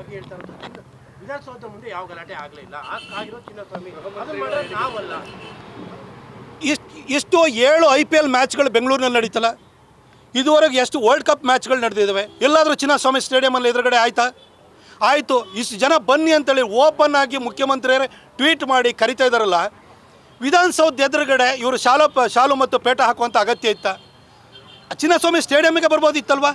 ಪರವಾಗಿ ಹೇಳ್ತಾ ಇರೋದು ವಿಧಾನಸೌಧ ಮುಂದೆ ಯಾವ ಗಲಾಟೆ ಆಗಲಿಲ್ಲ ಆಗಿರೋ ಚಿನ್ನಸ್ವಾಮಿ ನಾವಲ್ಲ. ಎಷ್ಟು ಇಷ್ಟು ಏಳು ಐ ಪಿ ಎಲ್ ಮ್ಯಾಚ್ಗಳು ಬೆಂಗಳೂರಿನಲ್ಲಿ ನಡೀತಲ್ಲ. ಇದುವರೆಗೆ ಎಷ್ಟು ವರ್ಲ್ಡ್ ಕಪ್ ಮ್ಯಾಚ್ಗಳು ನಡೆದಿದ್ದಾವೆ. ಎಲ್ಲಾದರೂ ಚಿನ್ನಸ್ವಾಮಿ ಸ್ಟೇಡಿಯಮಲ್ಲಿ ಎದುರುಗಡೆ ಆಯ್ತಾ? ಆಯಿತು ಇಷ್ಟು ಜನ ಬನ್ನಿ ಅಂತೇಳಿ ಓಪನ್ ಆಗಿ ಮುಖ್ಯಮಂತ್ರಿಯರೇ ಟ್ವೀಟ್ ಮಾಡಿ ಕರಿತಾ ಇದ್ದಾರಲ್ಲ. ವಿಧಾನಸೌಧ ಎದುರುಗಡೆ ಇವರು ಶಾಲು ಪ ಶಾಲು ಮತ್ತು ಪೇಟ ಹಾಕುವಂಥ ಅಗತ್ಯ ಇತ್ತ? ಚಿನ್ನಸ್ವಾಮಿ ಸ್ಟೇಡಿಯಮ್ಗೆ ಬರ್ಬೋದಿತ್ತಲ್ವಾ?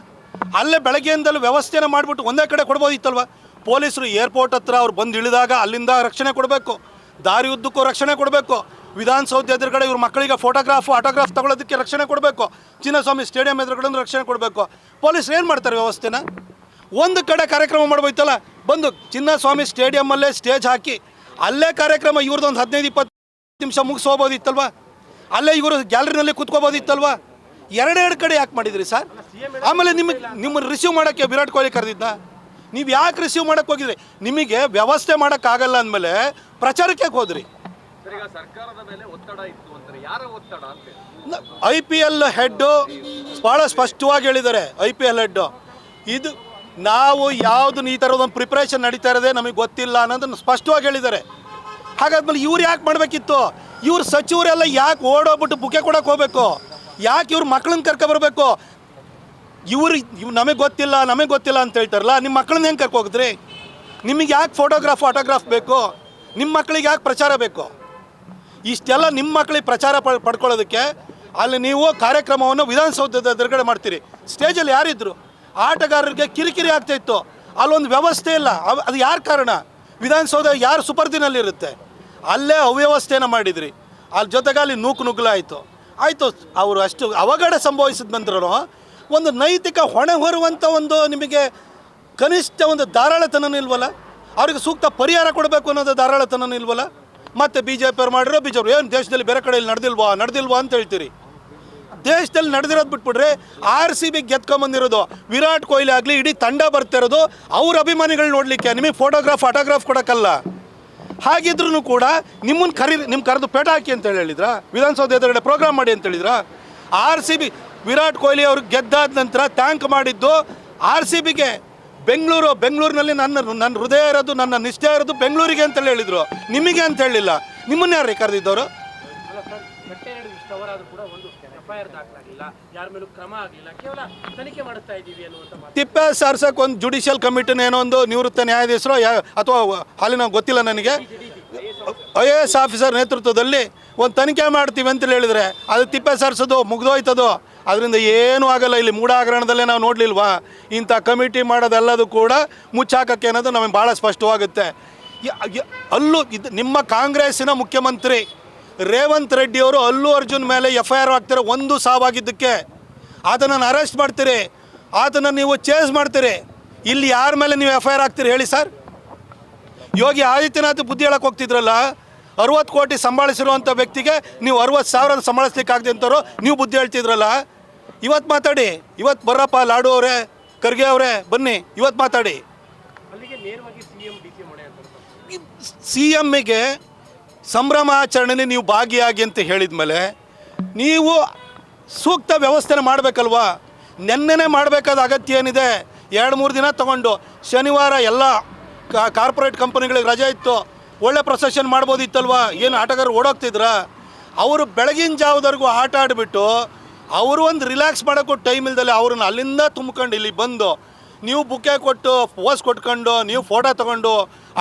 ಅಲ್ಲೇ ಬೆಳಗ್ಗೆಯಿಂದಲೂ ವ್ಯವಸ್ಥೆನ ಮಾಡಿಬಿಟ್ಟು ಒಂದೇ ಕಡೆ ಕೊಡ್ಬೋದಿತ್ತಲ್ವ? ಪೊಲೀಸರು ಏರ್ಪೋರ್ಟ್ ಹತ್ರ ಅವ್ರು ಬಂದು ಇಳಿದಾಗ ಅಲ್ಲಿಂದ ರಕ್ಷಣೆ ಕೊಡಬೇಕು, ದಾರಿ ಉದ್ದಕ್ಕೂ ರಕ್ಷಣೆ ಕೊಡಬೇಕು. ವಿಧಾನಸೌಧ ಎದುರುಗಡೆ ಇವ್ರ ಮಕ್ಕಳಿಗೆ ಫೋಟೋಗ್ರಾಫ್ ಆಟೋಗ್ರಾಫ್ ತಗೊಳ್ಳೋದಕ್ಕೆ ರಕ್ಷಣೆ ಕೊಡಬೇಕು. ಚಿನ್ನಸ್ವಾಮಿ ಸ್ಟೇಡಿಯಂ ಎದುರುಗಡೆ ರಕ್ಷಣೆ ಕೊಡಬೇಕು. ಪೊಲೀಸರು ಏನು ಮಾಡ್ತಾರೆ ವ್ಯವಸ್ಥೆನ? ಒಂದು ಕಡೆ ಕಾರ್ಯಕ್ರಮ ಮಾಡ್ಬೋಯ್ತಲ್ಲ ಬಂದು ಚಿನ್ನಸ್ವಾಮಿ ಸ್ಟೇಡಿಯಮ್ಮಲ್ಲೇ ಸ್ಟೇಜ್ ಹಾಕಿ, ಅಲ್ಲೇ ಕಾರ್ಯಕ್ರಮ ಇವ್ರದ್ದೊಂದು ಹದಿನೈದು, ಇಪ್ಪತ್ತು ನಿಮಿಷ ಮುಗಿಸ್ಕೋಬೋದಿತ್ತಲ್ವಾ? ಅಲ್ಲೇ ಇವರು ಗ್ಯಾಲರಿನಲ್ಲಿ ಕೂತ್ಕೋಬೋದಿತ್ತಲ್ವಾ? ಎರಡೆರಡು ಕಡೆ ಯಾಕೆ ಮಾಡಿದ್ರಿ ಸರ್? ಆಮೇಲೆ ನಿಮಗೆ ನಿಮ್ಮನ್ನು ರಿಸೀವ್ ಮಾಡೋಕ್ಕೆ ವಿರಾಟ್ ಕೊಹ್ಲಿ ಕರೆದಿದ್ದ? ನೀವು ಯಾಕೆ ರಿಸೀವ್ ಮಾಡೋಕ್ಕೆ ಹೋಗಿದ್ರಿ? ನಿಮಗೆ ವ್ಯವಸ್ಥೆ ಮಾಡೋಕ್ಕಾಗಲ್ಲ ಅಂದಮೇಲೆ ಪ್ರಚಾರಕ್ಕೆ ಹೋದ್ರಿ? ಐ ಪಿ ಎಲ್ ಹೆಡ್ಡು ಭಾಳ ಸ್ಪಷ್ಟವಾಗಿ ಹೇಳಿದ್ದಾರೆ ಐ ಪಿ ಎಲ್ ಹೆಡ್ಡು ಇದು ನಾವು ಯಾವುದು ಈ ಥರದೊಂದು ಪ್ರಿಪ್ರೇಷನ್ ನಡೀತಾ ಇರೋದೇ ನಮಗೆ ಗೊತ್ತಿಲ್ಲ ಅನ್ನೋದನ್ನು ಸ್ಪಷ್ಟವಾಗಿ ಹೇಳಿದ್ದಾರೆ. ಹಾಗಾದ್ಮೇಲೆ ಇವ್ರು ಯಾಕೆ ಮಾಡಬೇಕಿತ್ತು? ಇವ್ರ ಸಚಿವರೆಲ್ಲ ಯಾಕೆ ಓಡೋಗ್ಬಿಟ್ಟು ಬುಕ್ಕೆ ಕೊಡೋಕೆ ಹೋಗ್ಬೇಕು? ಯಾಕೆ ಇವ್ರ ಮಕ್ಳನ್ನ ಕರ್ಕೊಬರ್ಬೇಕು ಇವ್ರು ಇವ್ ನಮಗೆ ಗೊತ್ತಿಲ್ಲ ನಮಗೆ ಗೊತ್ತಿಲ್ಲ ಅಂತ ಹೇಳ್ತಾರಲ್ಲ ನಿಮ್ಮ ಮಕ್ಕಳನ್ನ ಹೆಂಗೆ ಕರ್ಕೊ ಹೋಗಿದ್ರಿ? ನಿಮಗೆ ಯಾಕೆ ಫೋಟೋಗ್ರಾಫ್ ಆಟೋಗ್ರಾಫ್ ಬೇಕು? ನಿಮ್ಮ ಮಕ್ಕಳಿಗೆ ಯಾಕೆ ಪ್ರಚಾರ ಬೇಕು? ಇಷ್ಟೆಲ್ಲ ನಿಮ್ಮ ಮಕ್ಕಳಿಗೆ ಪ್ರಚಾರ ಪಡ್ ಪಡ್ಕೊಳ್ಳೋದಕ್ಕೆ ಅಲ್ಲಿ ನೀವು ಕಾರ್ಯಕ್ರಮವನ್ನು ವಿಧಾನಸೌಧದ ಎದುರುಗಡೆ ಮಾಡ್ತೀರಿ. ಸ್ಟೇಜಲ್ಲಿ ಯಾರಿದ್ರು? ಆಟಗಾರರಿಗೆ ಕಿರಿಕಿರಿ ಆಗ್ತಾ ಇತ್ತು. ಅಲ್ಲೊಂದು ವ್ಯವಸ್ಥೆ ಇಲ್ಲ. ಅದು ಯಾರ ಕಾರಣ? ವಿಧಾನಸೌಧ ಯಾರು ಸುಪರ್ದಿನಲ್ಲಿರುತ್ತೆ? ಅಲ್ಲೇ ಅವ್ಯವಸ್ಥೆನ ಮಾಡಿದ್ರಿ. ಅಲ್ಲಿ ಜೊತೆಗೆ ಅಲ್ಲಿ ನೂಕು ನುಗ್ಲಾಯಿತು. ಆಯಿತು, ಅವರು ಅಷ್ಟು ಅವಘಡ ಸಂಭವಿಸಿದ ನಂತರ ಒಂದು ನೈತಿಕ ಹೊಣೆ ಹೊರುವಂಥ ಒಂದು ನಿಮಗೆ ಕನಿಷ್ಠ ಒಂದು ಧಾರಾಳತನ ಇಲ್ವಲ್ಲ? ಅವ್ರಿಗೆ ಸೂಕ್ತ ಪರಿಹಾರ ಕೊಡಬೇಕು ಅನ್ನೋದು ಧಾರಾಳತನ ಇಲ್ವಲ್ಲ? ಮತ್ತು ಬಿ ಜೆ ಪಿಯವ್ರು ಮಾಡಿರೋ ಬಿ ಜೆ ಪಿ ಏನು ದೇಶದಲ್ಲಿ ಬೇರೆ ಕಡೆಯಲ್ಲಿ ನಡೆದಿಲ್ವಾ? ನಡೆದಿಲ್ವಾ? ಅಂತ ಹೇಳ್ತೀರಿ. ದೇಶದಲ್ಲಿ ನಡೆದಿರೋದು ಬಿಟ್ಬಿಟ್ರೆ ಆರ್ ಸಿ ಬಿ ಗೆದ್ಕೊಂಬಂದಿರೋದು ವಿರಾಟ್ ಕೊಹ್ಲಿ ಆಗಲಿ, ಇಡೀ ತಂಡ ಬರ್ತಿರೋದು ಅವ್ರ ಅಭಿಮಾನಿಗಳು ನೋಡಲಿಕ್ಕೆ, ನಿಮಗೆ ಫೋಟೋಗ್ರಾಫ್ ಆಟೋಗ್ರಾಫ್ ಕೊಡೋಕ್ಕಲ್ಲ. ಹಾಗಿದ್ರೂ ಕೂಡ ನಿಮ್ಮನ್ನು ಕರಿ ನಿಮ್ಮ ಕರೆದು ಪೇಟ ಹಾಕಿ ಅಂತ ಹೇಳಿ ಹೇಳಿದ್ರಾ? ವಿಧಾನಸೌಧ ಎದುರುಗಡೆ ಪ್ರೋಗ್ರಾಮ್ ಮಾಡಿ ಅಂತ ಹೇಳಿದ್ರ? R C B Virat Kohli ಅವರು ಗೆದ್ದಾದ ನಂತರ ಥ್ಯಾಂಕ್ ಮಾಡಿದ್ದು ಆರ್ ಸಿ ಬಿಗೆ ಬೆಂಗಳೂರು, ಬೆಂಗಳೂರಿನಲ್ಲಿ ನನ್ನ ನನ್ನ ಹೃದಯ ಇರೋದು, ನನ್ನ ನಿಷ್ಠೆ ಇರೋದು ಬೆಂಗಳೂರಿಗೆ ಅಂತೇಳಿ ಹೇಳಿದರು. ನಿಮಗೆ ಅಂತ ಹೇಳಿಲ್ಲ. ನಿಮ್ಮನ್ನ ಯಾರು ಕರೆದಿದ್ದವರು? ಎರಡು ಇಷ್ಟು ಅವರ್ ಆದ್ರೂ ಕೂಡ ಒಂದು ಎಫ್ ಐ ಆರ್ ದಾಖಲಾಗಿಲ್ಲ. ಯಾರ ಮೇಲೂ ಕ್ರಮ ಆಗಲಿಲ್ಲ. ಕೇವಲ ತನಿಖೆ ಮಾಡುತ್ತಾ ಇದ್ದೀವಿ ಅನ್ನುವಂಥ ಮಾತು. ತಿಪ್ಪೆ ಸಾರ್ಸಕ್ಕೆ ಒಂದು ಜುಡಿಷಿಯಲ್ ಕಮಿಟಿನ ಏನೋ ಒಂದು ನಿವೃತ್ತ ನ್ಯಾಯಾಧೀಶರು ಯಾ ಅಥವಾ ಹಾಲಿನ ಗೊತ್ತಿಲ್ಲ ನನಗೆ. ಐ ಎ ಎಸ್ ಆಫೀಸರ್ ನೇತೃತ್ವದಲ್ಲಿ ಒಂದು ತನಿಖೆ ಮಾಡ್ತೀವಿ ಅಂತ ಹೇಳಿದ್ರೆ ಅದು ತಿಪ್ಪೆ ಸಾರಿಸೋದು ಮುಗ್ದೋಯ್ತದು? ಅದರಿಂದ ಏನೂ ಆಗಲ್ಲ. ಇಲ್ಲಿ ಮೂಡಾಗರಣದಲ್ಲೇ ನಾವು ನೋಡಲಿಲ್ವಾ? ಇಂಥ ಕಮಿಟಿ ಮಾಡೋದೆಲ್ಲದೂ ಕೂಡ ಮುಚ್ಚಾಕಕ್ಕೆ ಅನ್ನೋದು ನಮಗೆ ಭಾಳ ಸ್ಪಷ್ಟವಾಗುತ್ತೆ. ಅಲ್ಲೂ ಇದು ನಿಮ್ಮ ಕಾಂಗ್ರೆಸ್ಸಿನ ಮುಖ್ಯಮಂತ್ರಿ ರೇವಂತ್ ರೆಡ್ಡಿ ಅವರು ಅಲ್ಲು ಅರ್ಜುನ್ ಮೇಲೆ ಎಫ್ ಐ ಆರ್ ಆಗ್ತಾರೆ ಒಂದು ಸಾವಾಗಿದ್ದಕ್ಕೆ ಆತನನ್ನು ಅರೆಸ್ಟ್ ಮಾಡ್ತೀರಿ ಆತನ ನೀವು ಚೇಸ್ ಮಾಡ್ತೀರಿ ಇಲ್ಲಿ ಯಾರ ಮೇಲೆ ನೀವು ಎಫ್ ಐ ಆರ್ ಆಗ್ತೀರಿ ಹೇಳಿ ಸರ್ ಯೋಗಿ ಆದಿತ್ಯನಾಥ್ ಬುದ್ಧಿ ಹೇಳಕ್ಕೆ ಹೋಗ್ತಿದ್ರಲ್ಲ ಅರವತ್ತು ಕೋಟಿ ಸಂಭಾಳಿಸಿರುವಂಥ ವ್ಯಕ್ತಿಗೆ ನೀವು ಅರವತ್ತು ಸಾವಿರ ಸಂಭಾಳಿಸ್ಲಿಕ್ಕೆ ಆಗದೆ ಅಂತವ್ರು ನೀವು ಬುದ್ಧಿ ಹೇಳ್ತಿದ್ರಲ್ಲ? ಇವತ್ತು ಮಾತಾಡಿ ಇವತ್ತು ಬರ್ರಪ್ಪ ಲಾಡು ಅವರೇ ಖರ್ಗೆ ಅವರೇ ಬನ್ನಿ ಇವತ್ತು ಮಾತಾಡಿ. ಸಿ ಎಮ್ಗೆ ಸಿ ಎಮ್ಮಿಗೆ ಸಂಭ್ರಮಾಚರಣೆಯಲ್ಲಿ ನೀವು ಭಾಗಿಯಾಗಿ ಅಂತ ಹೇಳಿದ ಮೇಲೆ ನೀವು ಸೂಕ್ತ ವ್ಯವಸ್ಥೆನ ಮಾಡಬೇಕಲ್ವಾ? ನೆನ್ನೆನೇ ಮಾಡಬೇಕಾದ ಅಗತ್ಯ ಏನಿದೆ? ಎರಡು, ಮೂರು ದಿನ ತಗೊಂಡು ಶನಿವಾರ ಎಲ್ಲ ಕಾರ್ಪೊರೇಟ್ ಕಂಪನಿಗಳಿಗೆ ರಜೆ ಇತ್ತು. ಒಳ್ಳೆ ಪ್ರೊಸೆಷನ್ ಮಾಡ್ಬೋದಿತ್ತಲ್ವಾ? ಏನು ಆಟಗಾರರು ಓಡೋಗ್ತಿದ್ರ? ಅವರು ಬೆಳಗಿನ ಜಾವದವರೆಗೂ ಆಟ ಆಡಿಬಿಟ್ಟು ಅವರು ಒಂದು ರಿಲ್ಯಾಕ್ಸ್ ಮಾಡೋಕ್ಕೂ ಟೈಮ್ ಇಲ್ದಲೆ ಅವ್ರನ್ನ ಅಲ್ಲಿಂದ ತುಂಬ್ಕೊಂಡು ಇಲ್ಲಿ ಬಂದು ನೀವು ಬುಕ್ಕೆ ಕೊಟ್ಟು ಪೋಸ್ ಕೊಟ್ಕೊಂಡು ನೀವು ಫೋಟೋ ತಗೊಂಡು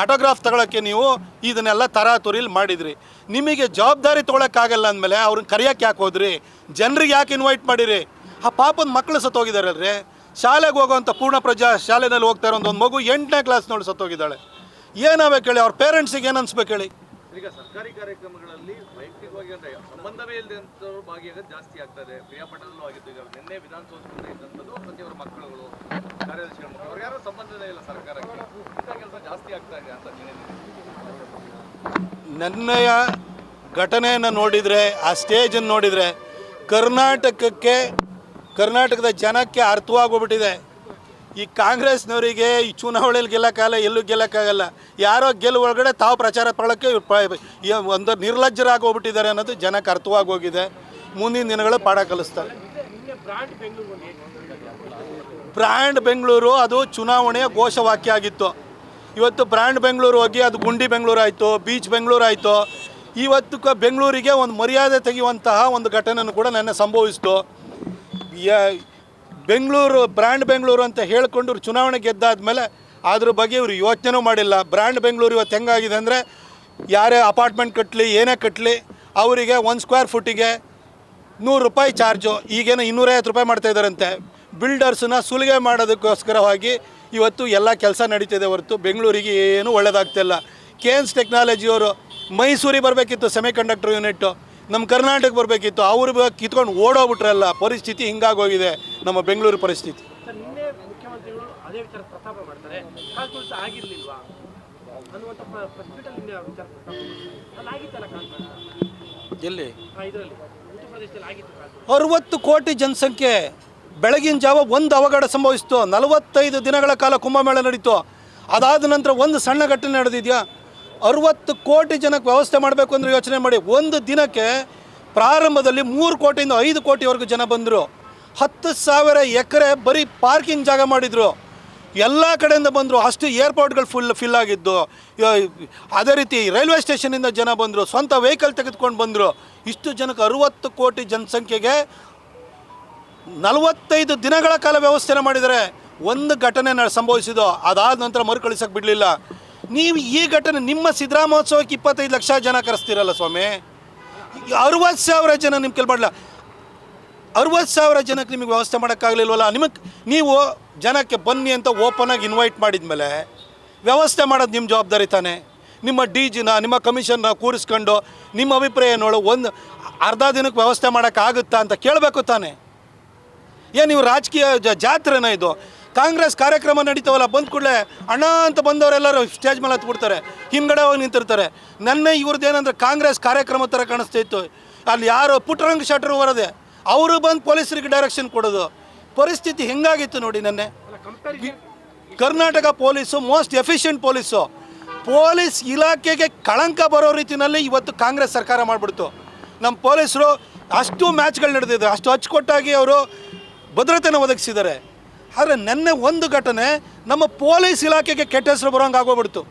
ಆಟೋಗ್ರಾಫ್ ತಗೊಳಕ್ಕೆ ನೀವು ಇದನ್ನೆಲ್ಲ ತರಾತುರಿಲಿ ಮಾಡಿದ್ರಿ. ನಿಮಗೆ ಜವಾಬ್ದಾರಿ ತೊಗೊಳಕ್ಕಾಗಲ್ಲ ಅಂದಮೇಲೆ ಅವ್ರನ್ನ ಕರೆಯೋಕ್ಕೆ ಯಾಕೆ ಹೋದ್ರಿ? ಜನರಿಗೆ ಯಾಕೆ ಇನ್ವೈಟ್ ಮಾಡಿರಿ? ಆ ಪಾಪದ ಮಕ್ಕಳು ಸತ್ತೋಗಿದ್ದಾರಲ್ರಿ. ಶಾಲೆಗೆ ಹೋಗುವಂಥ ಪೂರ್ಣ ಪ್ರಜಾ ಶಾಲೆನಲ್ಲಿ ಹೋಗ್ತಾ ಇರೋ ಒಂದು ಮಗು ಎಂಟನೇ ಕ್ಲಾಸ್ ನೋಡಿ ಸತ್ತೋಗಿದ್ದಾಳೆ. ಏನಾಗಬೇಕು ಹೇಳಿ? ಅವ್ರ ಪೇರೆಂಟ್ಸಿಗೆ ಏನು ಅನ್ಸ್ಬೇಕು ಹೇಳಿ? ಈಗ ಸರ್ಕಾರಿ ಕಾರ್ಯಕ್ರಮಗಳಲ್ಲಿ ವೈಯಕ್ತಿಕವಾಗಿ ಅಂದ್ರೆ ಸಂಬಂಧವೇ ಇಲ್ಲದೆ ಅಂತವ್ರು ಭಾಗಿಯಾಗೋದು ಜಾಸ್ತಿ ಆಗ್ತದೆ. ಪ್ರಿಯಾಪಟ್ಟಣದಲ್ಲೂ ಆಗಿತ್ತು ಈಗ ನಿನ್ನೆ ವಿಧಾನಸೌಧದಲ್ಲಿ ಇದ್ದಂಥದ್ದು ಅವರ ಮಕ್ಕಳುಗಳು, ಕಾರ್ಯದರ್ಶಿಗಳ ಮಕ್ಕಳು, ಅವ್ರಿಗೆ ಯಾರೋ ಸಂಬಂಧನೇ ಇಲ್ಲ ಸರ್ಕಾರಕ್ಕೆ. ಇಂಥ ಕೆಲಸ ಜಾಸ್ತಿ ಆಗ್ತಾ ಇದೆ ಅಂತ ನೆನ್ನೆಯ ಘಟನೆಯನ್ನು ನೋಡಿದರೆ, ಆ ಸ್ಟೇಜನ್ನು ನೋಡಿದರೆ ಕರ್ನಾಟಕಕ್ಕೆ, ಕರ್ನಾಟಕದ ಜನಕ್ಕೆ ಅರ್ಥವಾಗೋಗ್ಬಿಟ್ಟಿದೆ ಈ ಕಾಂಗ್ರೆಸ್ನವರಿಗೆ ಈ ಚುನಾವಣೆಯಲ್ಲಿ ಗೆಲ್ಲಕ್ಕಾಗಲ್ಲ, ಎಲ್ಲೂ ಗೆಲ್ಲಕ್ಕಾಗಲ್ಲ. ಯಾರೋ ಗೆಲ್ಲು ಒಳಗಡೆ ತಾವು ಪ್ರಚಾರ ಪಡೋಕ್ಕೆ ಒಂದು ನಿರ್ಲಜ್ಜರಾಗಿ ಹೋಗ್ಬಿಟ್ಟಿದ್ದಾರೆ ಅನ್ನೋದು ಜನಕ್ಕೆ ಅರ್ಥವಾಗೋಗಿದೆ ಮುಂದಿನ ದಿನಗಳು ಪಾಠ ಕಲಿಸ್ತಾರೆ. ಬ್ರ್ಯಾಂಡ್ ಬೆಂಗಳೂರು ಅದು ಚುನಾವಣೆಯ ಘೋಷವಾಕ್ಯ ಆಗಿತ್ತು. ಇವತ್ತು ಬ್ರ್ಯಾಂಡ್ ಬೆಂಗಳೂರು ಹೋಗಿ ಅದು ಗುಂಡಿ ಬೆಂಗಳೂರು ಆಯಿತು, ಬೀಚ್ ಬೆಂಗಳೂರು ಆಯಿತು. ಇವತ್ತು ಬೆಂಗಳೂರಿಗೆ ಒಂದು ಮರ್ಯಾದೆ ತೆಗೆಯುವಂತಹ ಒಂದು ಘಟನೆಯನ್ನು ಕೂಡ ನೆನ್ನೆ ಸಂಭವಿಸ್ತು. ಬೆಂಗಳೂರು, ಬ್ರ್ಯಾಂಡ್ ಬೆಂಗಳೂರು ಅಂತ ಹೇಳ್ಕೊಂಡು ಇವ್ರು ಚುನಾವಣೆ ಗೆದ್ದಾದ್ಮೇಲೆ ಅದ್ರ ಬಗ್ಗೆ ಇವರು ಯೋಚನೆ ಮಾಡಿಲ್ಲ. ಬ್ರ್ಯಾಂಡ್ ಬೆಂಗಳೂರು ಇವತ್ತು ಹೆಂಗಾಗಿದೆ ಅಂದರೆ ಯಾರೇ ಅಪಾರ್ಟ್ಮೆಂಟ್ ಕಟ್ಟಲಿ ಏನೇ ಕಟ್ಟಲಿ ಅವರಿಗೆ ಒಂದು ಸ್ಕ್ವೇರ್ ಫುಟ್ಟಿಗೆ ನೂರು ರೂಪಾಯಿ ಚಾರ್ಜು, ಈಗೇನು ಇನ್ನೂರೈವತ್ತು ರೂಪಾಯಿ ಮಾಡ್ತಾ ಇದ್ದಾರಂತೆ. ಬಿಲ್ಡರ್ಸನ್ನ ಸುಲಿಗೆ ಮಾಡೋದಕ್ಕೋಸ್ಕರವಾಗಿ ಇವತ್ತು ಎಲ್ಲ ಕೆಲಸ ನಡೀತಿದೆ ಹೊರತು ಬೆಂಗಳೂರಿಗೆ ಏನೂ ಒಳ್ಳೇದಾಗ್ತಿಲ್ಲ. ಕೆ ಎನ್ಸ್ ಟೆಕ್ನಾಲಜಿಯವರು ಮೈಸೂರಿಗೆ ಬರಬೇಕಿತ್ತು ಸೆಮಿಕಂಡಕ್ಟರ್ ಯೂನಿಟ್ಟು ನಮ್ಮ ಕರ್ನಾಟಕ ಬರಬೇಕಿತ್ತು ಅವರು ಕಿತ್ಕೊಂಡು ಓಡೋಗ್ಬಿಟ್ರಲ್ಲ ಪರಿಸ್ಥಿತಿ ಹಿಂಗಾಗೋಗಿದೆ ನಮ್ಮ ಬೆಂಗಳೂರು ಪರಿಸ್ಥಿತಿ. ಎಲ್ಲಿ? ಅರುವತ್ತು ಕೋಟಿ ಜನಸಂಖ್ಯೆ ಬೆಳಗಿನ ಜಾವ ಒಂದು ಅವಘಡ ಸಂಭವಿಸ್ತು. ನಲವತ್ತೈದು ದಿನಗಳ ಕಾಲ ಕುಂಭಮೇಳ ನಡೀತು. ಅದಾದ ನಂತರ ಒಂದು ಸಣ್ಣ ಘಟನೆ ನಡೆದಿದೆಯಾ? ಅರುವತ್ತು ಕೋಟಿ ಜನಕ್ಕೆ ವ್ಯವಸ್ಥೆ ಮಾಡಬೇಕು ಅಂದರೆ ಯೋಚನೆ ಮಾಡಿ. ಒಂದು ದಿನಕ್ಕೆ ಪ್ರಾರಂಭದಲ್ಲಿ ಮೂರು ಕೋಟಿಯಿಂದ ಐದು ಕೋಟಿವರೆಗೂ ಜನ ಬಂದರು. ಹತ್ತು ಸಾವಿರ ಎಕರೆ ಬರೀ ಪಾರ್ಕಿಂಗ್ ಜಾಗ ಮಾಡಿದರು. ಎಲ್ಲ ಕಡೆಯಿಂದ ಬಂದರು. ಅಷ್ಟು ಏರ್ಪೋರ್ಟ್ಗಳು ಫುಲ್ ಫಿಲ್ ಆಗಿದ್ದು. ಅದೇ ರೀತಿ ರೈಲ್ವೆ ಸ್ಟೇಷನಿಂದ ಜನ ಬಂದರು. ಸ್ವಂತ ವೆಹಿಕಲ್ ತೆಗೆದುಕೊಂಡು ಬಂದರು. ಇಷ್ಟು ಜನಕ್ಕೆ ಅರುವತ್ತು ಕೋಟಿ ಜನಸಂಖ್ಯೆಗೆ ನಲವತ್ತೈದು ದಿನಗಳ ಕಾಲ ವ್ಯವಸ್ಥೆನ ಮಾಡಿದರೆ ಒಂದು ಘಟನೆ ಸಂಭವಿಸಿದ್ದು. ಅದಾದ ನಂತರ ಮರುಕಳಿಸೋಕ್ಕೆ ಬಿಡಲಿಲ್ಲ. ನೀವು ಈ ಘಟನೆ ನಿಮ್ಮ ಸಿದ್ದರಾಮೋತ್ಸವಕ್ಕೆ ಇಪ್ಪತ್ತೈದು ಲಕ್ಷ ಜನ ಕರೆಸ್ತೀರಲ್ಲ ಸ್ವಾಮಿ? ಅರುವತ್ತು ಸಾವಿರ ಜನ ನಿಮ್ಮ ಕೆಲ ಮಾಡಲ್ಲ ಅರುವತ್ತು ಸಾವಿರ ಜನಕ್ಕೆ ನಿಮಗೆ ವ್ಯವಸ್ಥೆ ಮಾಡೋಕ್ಕಾಗಲಿಲ್ವಲ್ಲ? ನಿಮಗೆ ನೀವು ಜನಕ್ಕೆ ಬನ್ನಿ ಅಂತ ಓಪನಾಗಿ ಇನ್ವೈಟ್ ಮಾಡಿದ ಮೇಲೆ ವ್ಯವಸ್ಥೆ ಮಾಡೋದು ನಿಮ್ಮ ಜವಾಬ್ದಾರಿ ತಾನೇ. ನಿಮ್ಮ ಡಿ ಜಿನ, ನಿಮ್ಮ ಕಮಿಷನ್ನ ಕೂರಿಸ್ಕೊಂಡು ನಿಮ್ಮ ಅಭಿಪ್ರಾಯ ನೋಡು ಒಂದು ಅರ್ಧ ದಿನಕ್ಕೆ ವ್ಯವಸ್ಥೆ ಮಾಡೋಕ್ಕಾಗುತ್ತಾ ಅಂತ ಕೇಳಬೇಕು ತಾನೇ. ಏನು ನೀವು ರಾಜಕೀಯ ಜಾತ್ರೆನ ಇದು? ಕಾಂಗ್ರೆಸ್ ಕಾರ್ಯಕ್ರಮ ನಡೀತಾವಲ್ಲ ಬಂದ ಕೂಡಲೇ ಅಣ್ಣ ಅಂತ ಬಂದವರೆಲ್ಲರೂ ಸ್ಟೇಜ್ ಮೇಲೆ ಹತ್ಬಿಡ್ತಾರೆ ಹಿಂದ್ಗಡೆ ಹೋಗಿ ನಿಂತಿರ್ತಾರೆ. ನನ್ನ ಇವ್ರದ್ದು ಏನಂದ್ರೆ ಕಾಂಗ್ರೆಸ್ ಕಾರ್ಯಕ್ರಮ ಥರ ಕಾಣಿಸ್ತಾ ಇತ್ತು. ಅಲ್ಲಿ ಯಾರು ಪುಟ್ಟರಂಗ ಶೆಟ್ರು ಬರೋದೆ ಅವರು ಬಂದು ಪೊಲೀಸರಿಗೆ ಡೈರೆಕ್ಷನ್ ಕೊಡೋದು. ಪರಿಸ್ಥಿತಿ ಹೆಂಗಾಗಿತ್ತು ನೋಡಿ ನೆನ್ನೆ. Karnataka police most efficient police. Police ಇಲಾಖೆಗೆ ಕಳಂಕ ಬರೋ ರೀತಿಯಲ್ಲಿ ಇವತ್ತು ಕಾಂಗ್ರೆಸ್ ಸರ್ಕಾರ ಮಾಡಿಬಿಡ್ತು. ನಮ್ಮ ಪೊಲೀಸರು ಅಷ್ಟು ಮ್ಯಾಚ್ಗಳು ನಡೆದಿದೆ. ಅಷ್ಟು ಅಚ್ಚುಕೊಟ್ಟಾಗಿ ಅವರು ಭದ್ರತೆನ ಒದಗಿಸಿದ್ದಾರೆ. ಆದರೆ ನೆನ್ನೆ ಒಂದು ಘಟನೆ ನಮ್ಮ ಪೊಲೀಸ್ ಇಲಾಖೆಗೆ ಕೆಟ್ಟ ಹೆಸರು ಬರೋಂಗೆ ಆಗೋಗ್ಬಿಡ್ತು.